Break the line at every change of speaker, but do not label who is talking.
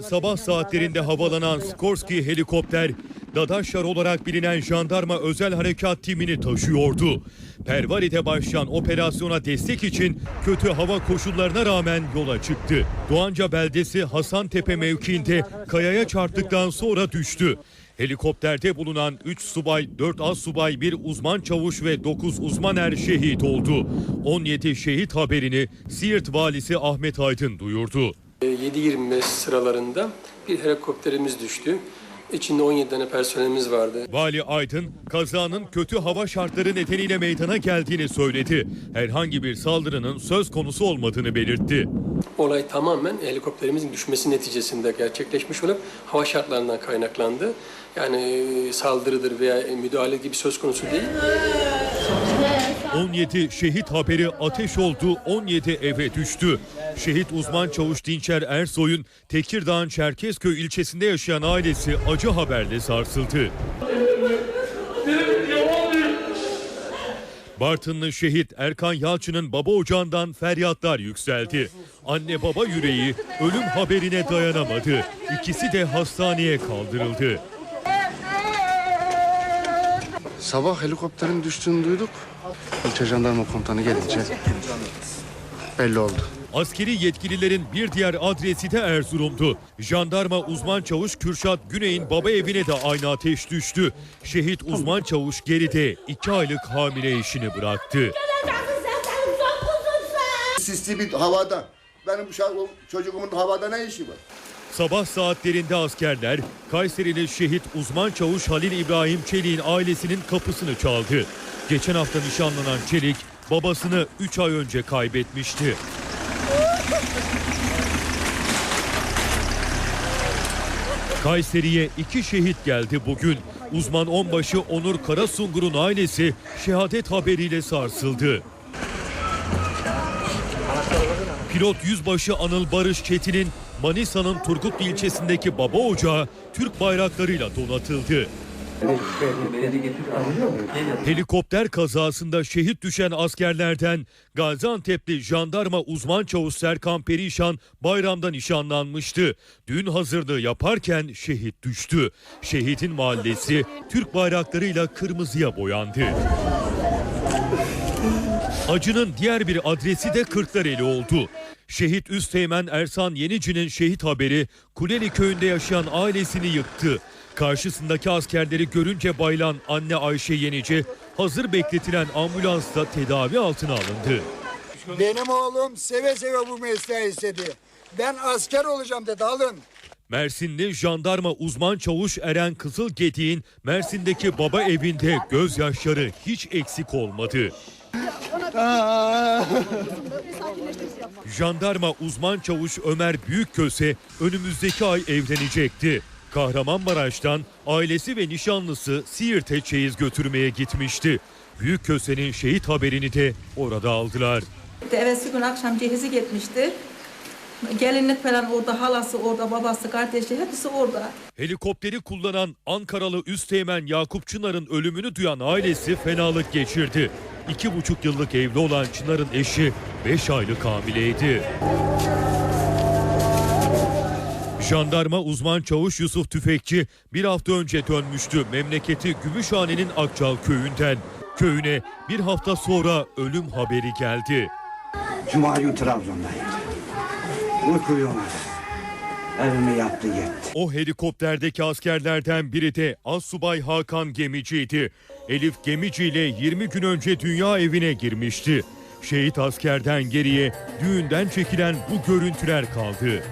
sabah saatlerinde havalanan Skorsky helikopter, Dadaşlar olarak bilinen jandarma özel harekat timini taşıyordu. Pervari'de başlayan operasyona destek için kötü hava koşullarına rağmen yola çıktı. Doğanca beldesi Hasantepe mevkiinde kayaya çarptıktan sonra düştü. Helikopterde bulunan 3 subay, 4 az subay, 1 uzman çavuş ve 9 uzman er şehit oldu. 17 şehit haberini Siirt valisi Ahmet Aydın duyurdu.
7.25 sıralarında bir helikopterimiz düştü. İçinde 17 tane personelimiz vardı.
Vali Aydın kazanın kötü hava şartları nedeniyle meydana geldiğini söyledi. Herhangi bir saldırının söz konusu olmadığını belirtti.
Olay tamamen helikopterimizin düşmesi neticesinde gerçekleşmiş olup hava şartlarından kaynaklandı. Yani e, saldırıdır veya müdahale gibi söz konusu değil.
17 şehit haberi ateş oldu, 17 eve düştü. Şehit uzman çavuş Dinçer Ersoy'un Tekirdağ'ın Çerkezköy ilçesinde yaşayan ailesi acı haberle sarsıldı. Bartınlı şehit Erkan Yalçın'ın baba ocağından feryatlar yükseldi. Anne baba yüreği ölüm haberine dayanamadı. İkisi de hastaneye kaldırıldı.
Sabah helikopterin düştüğünü duyduk. İlçe jandarma komutanı gelince belli oldu.
Askeri yetkililerin bir diğer adresi de Erzurum'du. Jandarma uzman çavuş Kürşat Güney'in baba evine de aynı ateş düştü. Şehit uzman çavuş geride iki aylık hamile eşini bıraktı.
Sisli bir havada. Benim bu çocuğumun havada ne işi var?
Sabah saatlerinde askerler Kayserili şehit uzman çavuş Halil İbrahim Çelik'in ailesinin kapısını çaldı. Geçen hafta nişanlanan Çelik babasını 3 ay önce kaybetmişti. Kayseri'ye iki şehit geldi bugün. Uzman onbaşı Onur Karasungur'un ailesi şehadet haberiyle sarsıldı. Pilot Yüzbaşı Anıl Barış Çetin'in Manisa'nın Turgutlu ilçesindeki baba ocağı Türk bayraklarıyla donatıldı. Helikopter kazasında şehit düşen askerlerden Gaziantep'li jandarma uzman çavuş Serkan Perişan bayramda nişanlanmıştı. Düğün hazırlığı yaparken şehit düştü. Şehidin mahallesi Türk bayraklarıyla kırmızıya boyandı. Acının diğer bir adresi de Kırklareli oldu. Şehit Üsteğmen Ersan Yenici'nin şehit haberi Kuleli köyünde yaşayan ailesini yıktı. Karşısındaki askerleri görünce bayılan anne Ayşe Yenici hazır bekletilen ambulansla tedavi altına alındı.
Benim oğlum seve seve bu mesleği istedi. Ben asker olacağım dedi alın.
Mersinli jandarma uzman çavuş Eren Kızılgediğin Mersin'deki baba evinde gözyaşları hiç eksik olmadı. Jandarma uzman çavuş Ömer Büyükköse önümüzdeki ay evlenecekti. Kahramanmaraş'tan ailesi ve nişanlısı Siirt'e çeyiz götürmeye gitmişti. Büyükköse'nin şehit haberini de orada aldılar.
Evvelsi gün akşam cehizi gitmişti. Gelinlik falan orada, halası orada, babası, kardeşi hepsi orada.
Helikopteri kullanan Ankaralı Üsteğmen Yakup Çınar'ın ölümünü duyan ailesi fenalık geçirdi. İki buçuk yıllık evli olan Çınar'ın eşi beş aylık hamileydi. Jandarma uzman çavuş Yusuf Tüfekçi bir hafta önce dönmüştü memleketi Gümüşhane'nin Akçal köyünden. Köyüne bir hafta sonra ölüm haberi geldi.
Cuma gün Trabzon'dayım. Uyku uyumadım. Evimi yaptı gitti.
O helikopterdeki askerlerden biri de Assubay Hakan Gemici'ydi. Elif Gemici ile 20 gün önce dünya evine girmişti. Şehit askerden geriye düğünden çekilen bu görüntüler kaldı.